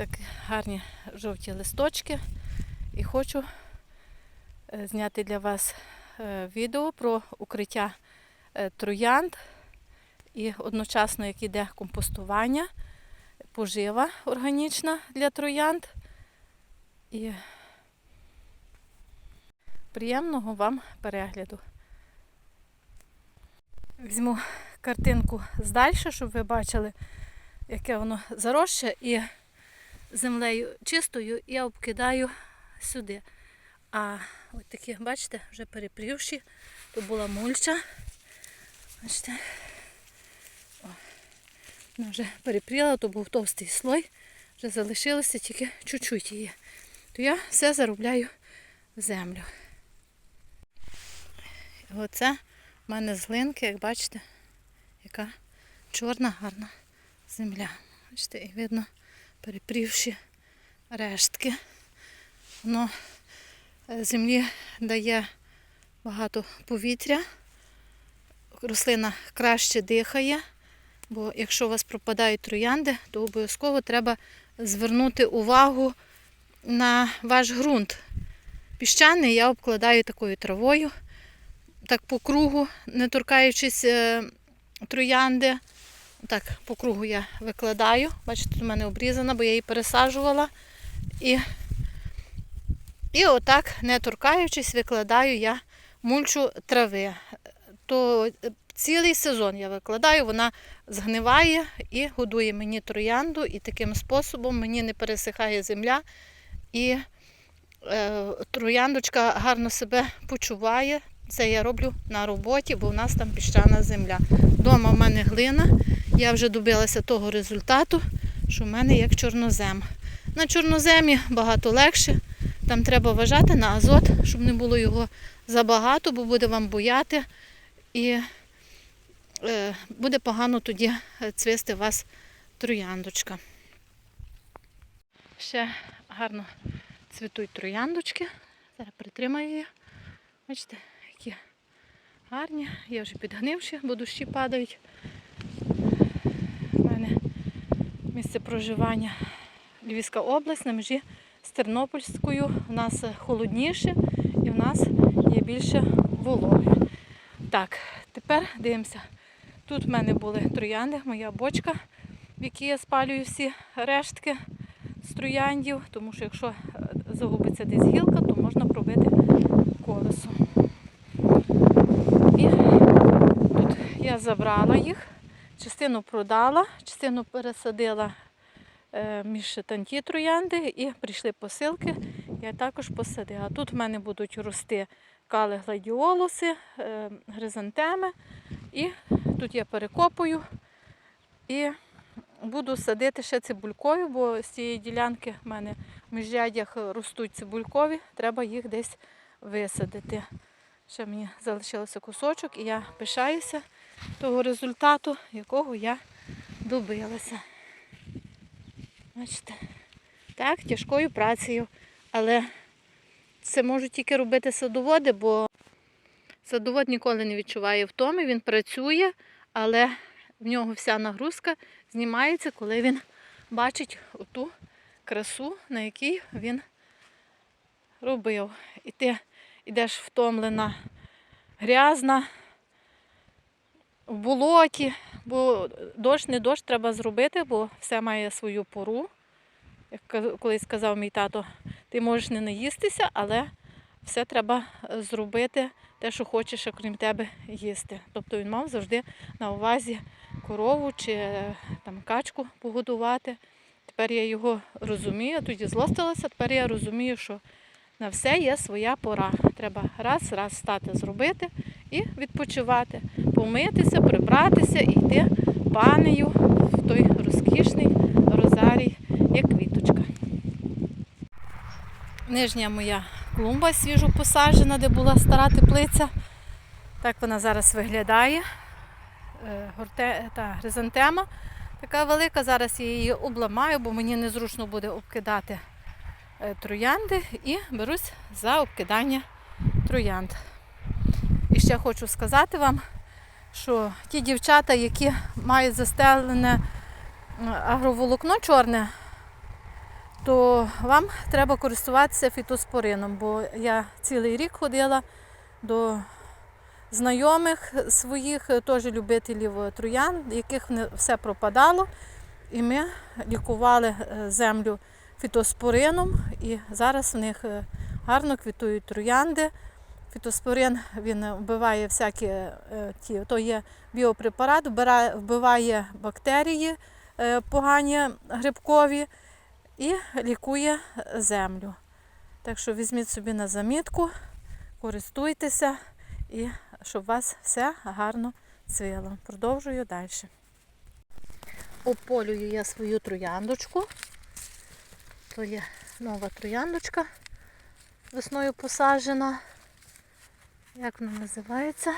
такі гарні жовті листочки. І хочу е, зняти для вас е, відео про укриття е, троянд і одночасно, як іде компостування, пожива органічна для троянд. І приємного вам перегляду. Візьму картинку здальше, щоб ви бачили, яке воно заросше, землею чистою я обкидаю сюди. А от такі, бачите, вже перепрівші, то була мульча. Бачите, вона вже перепріла, то був товстий слой, вже залишилося тільки чуть-чуть її. То я все заробляю в землю. І оце в мене з глинки, як бачите, яка чорна гарна земля. Бачите, і видно перепрівші рештки. Воно е, землі дає багато повітря, рослина краще дихає, бо якщо у вас пропадають троянди, то обов'язково треба звернути увагу на ваш ґрунт. Піщаний я обкладаю такою травою, так по кругу, не торкаючись е, троянди. Так, по кругу я викладаю. Бачите, тут у мене обрізана, бо я її пересаджувала. І, і отак, не торкаючись, викладаю я мульчу трави. То цілий сезон я викладаю, вона згниває і годує мені троянду, і таким способом мені не пересихає земля. І е, трояндочка гарно себе почуває. Це я роблю на роботі, бо в нас там піщана земля. Дома в мене глина. Я вже добилася того результату, що в мене як чорнозем. На чорноземі багато легше. Там треба вважати на азот, щоб не було його забагато, бо буде вам бояти і е, буде погано тоді е, цвісти вас трояндочка. Ще гарно цвітуть трояндочки. Зараз притримаю її. Бачите, які гарні. Я вже підгнивши, бо дощі падають. Місце проживання Львівська область на межі з Тернопільською. У нас холодніше і в нас є більше вологи. Так, тепер дивимося. Тут в мене були троянди, моя бочка, в якій я спалюю всі рештки з трояндів, тому що якщо е, загубиться десь гілка, то можна пробити колесо. І тут я забрала їх, частину продала, частину пересадила е, між танті троянди і прийшли посилки. Я також посадила. Тут в мене будуть рости кали гладіолуси, е, гризантеми. І тут я перекопую і буду садити ще цибулькою, бо з цієї ділянки в мене в міжрядях ростуть цибулькові, треба їх десь висадити. Ще мені залишилося кусочок, і я пишаюся того результату, якого я добилася. Бачите, так, тяжкою працею, але це можуть тільки робити садоводи, бо садовод ніколи не відчуває втоми, він працює, але в нього вся нагрузка знімається, коли він бачить оту красу, на якій він робив. І ти йдеш втомлена, грязна, в болоті, бо дощ не дощ треба зробити, бо все має свою пору. Як колись сказав мій тато, ти можеш не наїстися, але все треба е, зробити те, що хочеш, окрім тебе їсти. Тобто він мав завжди на увазі корову чи е, там качку погодувати. Тепер я його розумію, тоді злостилася, тепер я розумію, що на все є своя пора. Треба раз, раз стати зробити і відпочивати, помитися, прибратися і йти панею в той розкішний розарій, як квіточка. Нижня моя клумба свіжо посаджена, де була стара теплиця. Так вона зараз виглядає. Е, Горте, та, гризантема така велика. Зараз я її обламаю, бо мені незручно буде обкидати е, троянди і берусь за обкидання троянд. І ще хочу сказати вам, що ті дівчата, які мають застелене агроволокно чорне то вам треба користуватися фітоспорином, бо я цілий рік ходила до знайомих своїх, теж любителів троян, яких все пропадало. І ми лікували е, землю фітоспорином, і зараз в них е, гарно квітують троянди. Фітоспорин він вбиває всякі е, ті, то є біопрепарат, вбиває бактерії е, погані грибкові і лікує землю. Так що візьміть собі на замітку, користуйтеся і щоб вас все гарно цвіло. Продовжую далі. Ополюю я свою трояндочку. То є нова трояндочка весною посаджена. Як вона називається?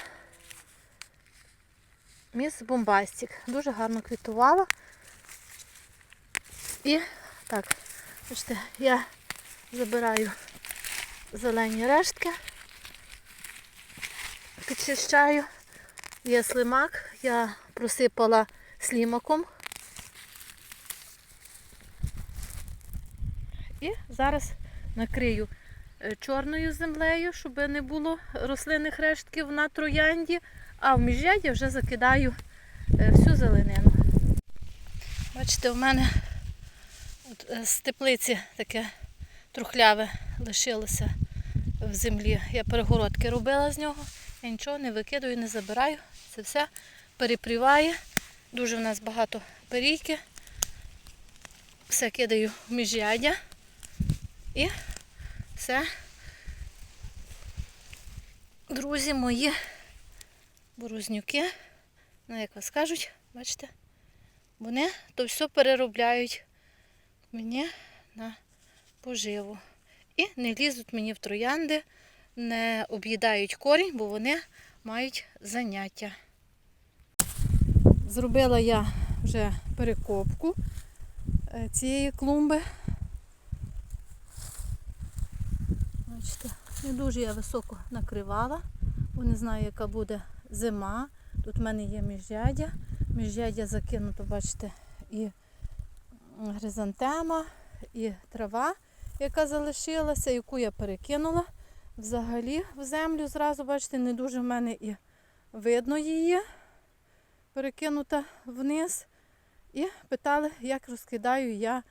Міс Бомбастік. Дуже гарно квітувала. І так, бачите, я забираю зелені рештки, підчищаю. Є слимак, я просипала слімаком. І зараз накрию чорною землею, щоб не було рослинних рештків на троянді, а в міжряді вже закидаю е, всю зеленину. Бачите, у мене е, з теплиці таке трухляве лишилося в землі. Я перегородки робила з нього, я нічого не викидаю, не забираю. Це все перепріває. Дуже в нас багато перійки. Все кидаю в міжряддя. І все. Друзі мої борознюки, ну як вас кажуть, бачите, вони то все переробляють мені на поживу. І не лізуть мені в троянди, не об'їдають корінь, бо вони мають заняття. Зробила я вже перекопку е, цієї клумби. Бачите, не дуже я високо накривала, бо не знаю, яка буде зима. Тут в мене є міжряддя. Міжряддя закинуто, бачите, і гризантема, і трава, яка залишилася, яку я перекинула взагалі в землю. Зразу, бачите, не дуже в мене і видно її, перекинута вниз. І питали, як розкидаю я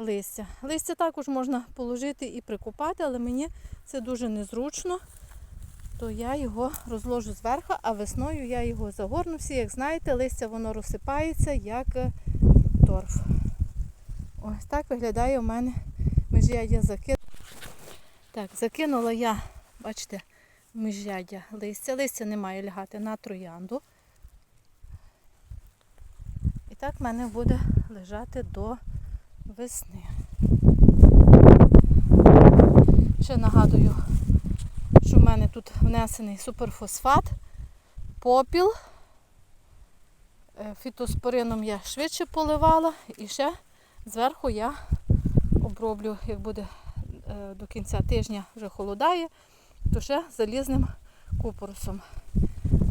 листя. Листя також можна положити і прикопати, але мені це дуже незручно, то я його розложу зверху, а весною я його загорну. Всі, як знаєте, листя воно розсипається як е, торф. Ось так виглядає у мене міжряддя закид. Так, закинула я, бачите, міжряддя листя. Листя не має лягати на троянду. І так в мене буде лежати до весни. Ще нагадую, що в мене тут внесений суперфосфат, попіл. Е, Фітоспорином я швидше поливала і ще зверху я оброблю, як буде е, до кінця тижня вже холодає, то ще залізним купоросом.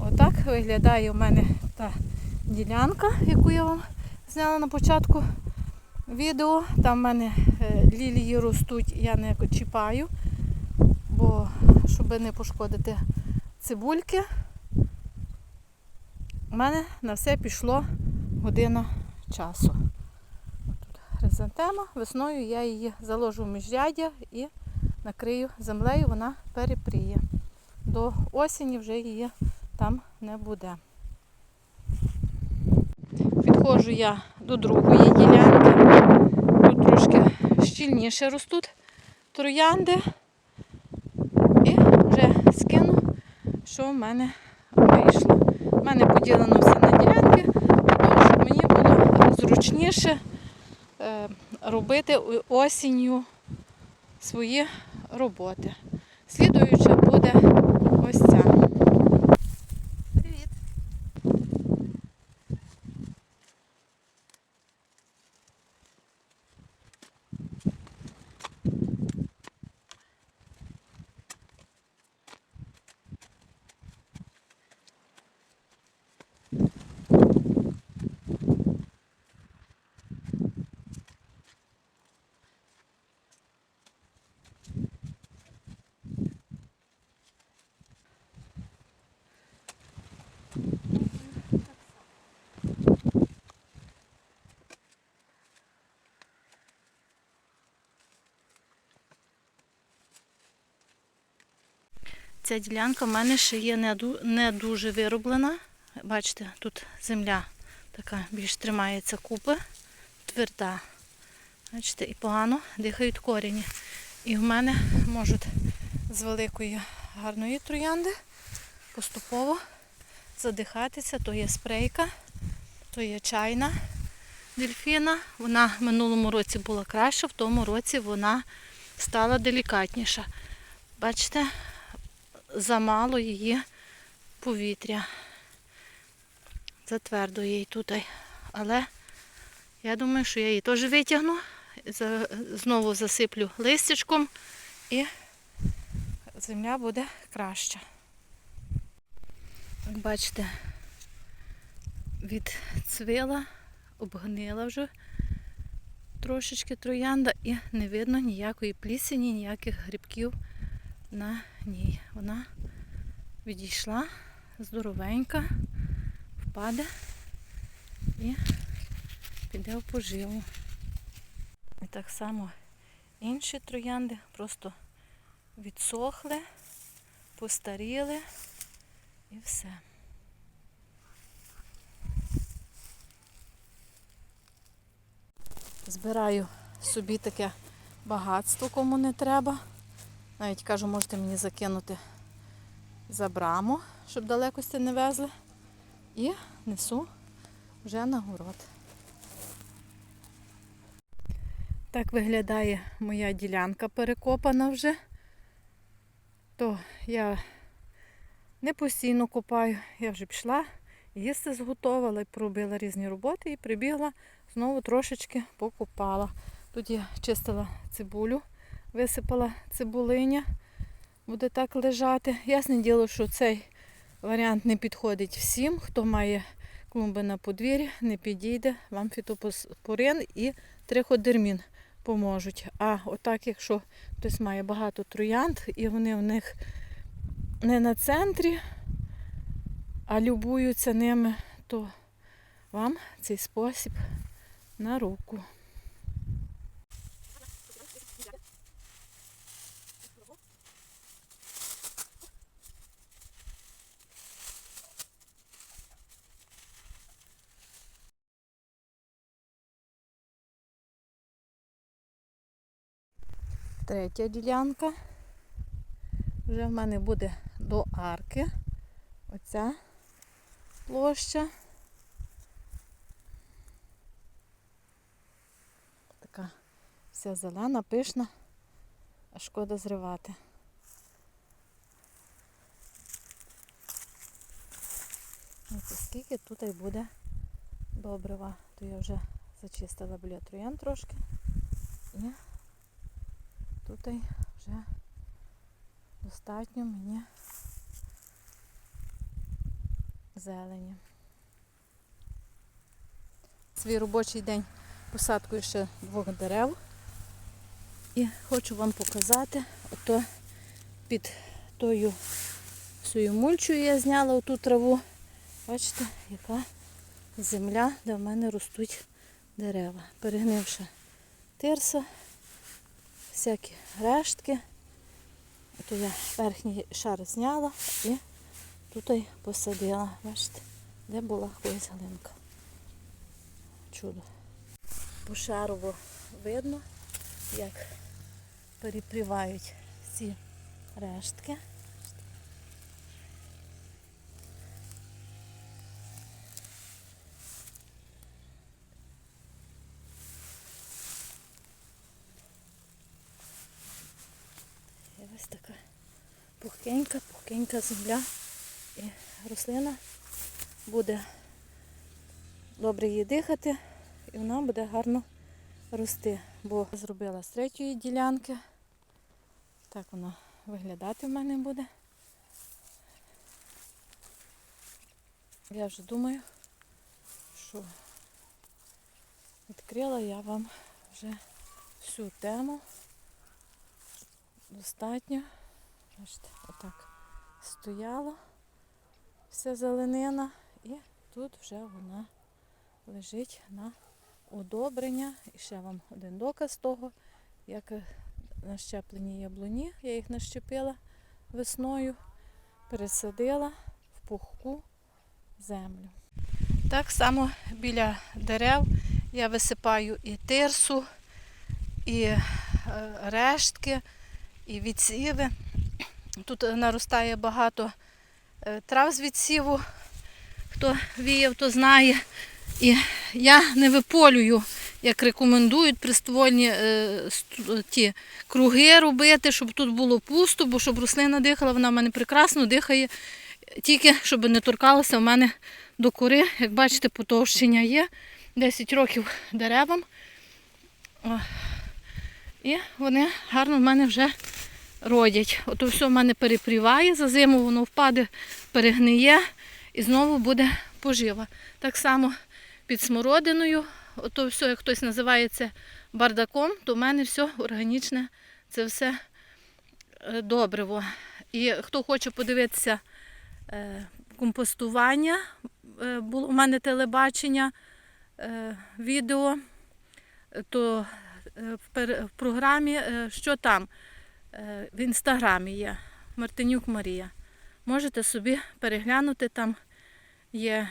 Отак виглядає у мене та ділянка, яку я вам зняла на початку відео. Там в мене е, лілії ростуть, я не чіпаю, бо щоб не пошкодити цибульки. У мене на все пішло година часу. Тут хризантема. Весною я її заложу в міжряддя і накрию землею, вона перепріє. До осені вже її там не буде. Підходжу я до другої ділянки. Тут трошки щільніше ростуть троянди. І вже скину, що в мене вийшло. У мене поділено все на ділянки, того, щоб мені було зручніше е, робити осінню свої роботи. Слідуюча Ця ділянка в мене ще є не, дуже вироблена. Бачите, тут земля така більш тримається купи, тверда. Бачите, і погано дихають корені. І в мене можуть з великої гарної троянди поступово задихатися. То є спрейка, то є чайна дельфіна. Вона в минулому році була краща, в тому році вона стала делікатніша. Бачите, замало її повітря. Затвердо їй тут. Але я думаю, що я її теж витягну. Знову засиплю листячком і земля буде краща. Як бачите, від цвила обгнила вже трошечки троянда і не видно ніякої плісені, ніяких грибків на ній. Вона відійшла здоровенька, впаде і піде в поживу. І так само інші троянди просто відсохли, постаріли і все. Збираю собі таке багатство, кому не треба. Навіть кажу, можете мені закинути за браму, щоб далекості не везли. І несу вже на город. Так виглядає моя ділянка перекопана вже. То я не постійно копаю, я вже пішла, їсти зготувала пробила різні роботи і прибігла, знову трошечки покопала. Тут я чистила цибулю, висипала цибулиня, буде так лежати. Ясне діло, що цей варіант не підходить всім, хто має клумби на подвір'ї, не підійде, вам фітопорин і триходермін поможуть. А отак, якщо хтось має багато троянд і вони в них не на центрі, а любуються ними, то вам цей спосіб на руку. Третя ділянка. Вже в мене буде до арки. Оця площа. Така вся зелена, пишна, а шкода зривати. Ось скільки тут і буде добрива. То я вже зачистила біля трошки. І тут вже достатньо мені зелені. Свій робочий день посадкою ще двох дерев. І хочу вам показати, ото під тою всю мульчою я зняла оту траву. Бачите, яка земля, де в мене ростуть дерева. Перегнивша тирса, всякі рештки. Ото я верхній шар зняла і тут посадила. Бачите, де була колись галинка. Чудо. Пошарово видно, як перепрівають ці рештки. І ось така пухкенька, пухкенька земля. І рослина буде добре її дихати, і вона буде гарно рости. Бо зробила з третьої ділянки. Так воно виглядати в мене буде. Я вже думаю, що відкрила я вам вже всю тему. Достатньо. Бачите, отак стояла вся зеленина і тут вже вона лежить на удобрення. І ще вам один доказ того, як нащеплені яблуні. Я їх нащепила весною. пересадила в пухку землю. Так само біля дерев я висипаю і тирсу, і е, рештки, і відсіви. Тут наростає багато е, трав з відсіву. Хто віяв, то знає. І я не виполюю, як рекомендують приствольні е, ті круги робити, щоб тут було пусто, бо щоб рослина дихала, вона в мене прекрасно дихає, тільки щоб не торкалося в мене до кори. Як бачите, потовщення є. 10 років деревам. О. І вони гарно в мене вже родять. Ото все в мене перепріває, за зиму воно впаде, перегниє і знову буде пожива. Так само під смородиною, ото все, як хтось називає це бардаком, то в мене все органічне, це все е, добриво. І хто хоче подивитися е, компостування, е, було у мене телебачення, відео, то в програмі, що там, в інстаграмі є Мартинюк Марія. Можете собі переглянути, там є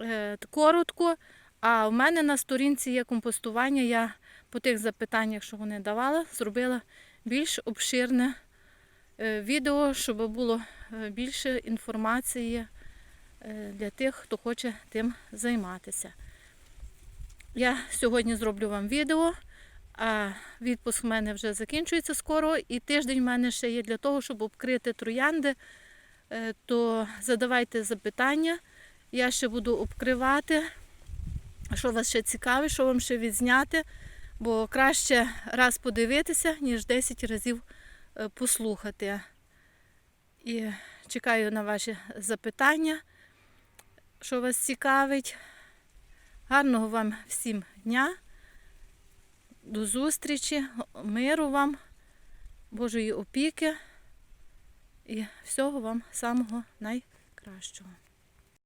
е, коротко, а в мене на сторінці є компостування. Я по тих запитаннях, що вони давали, зробила більш обширне е, відео, щоб було е, більше інформації е, для тих, хто хоче тим займатися. Я сьогодні зроблю вам відео, а відпуск в мене вже закінчується скоро, і тиждень в мене ще є для того, щоб обкрити троянди. Е, То задавайте запитання. Я ще буду обкривати, що вас ще цікавить, що вам ще відзняти, бо краще раз подивитися, ніж 10 разів е, послухати. І чекаю на ваші запитання, що вас цікавить. Гарного вам всім дня. До зустрічі, миру вам, Божої опіки і всього вам самого найкращого.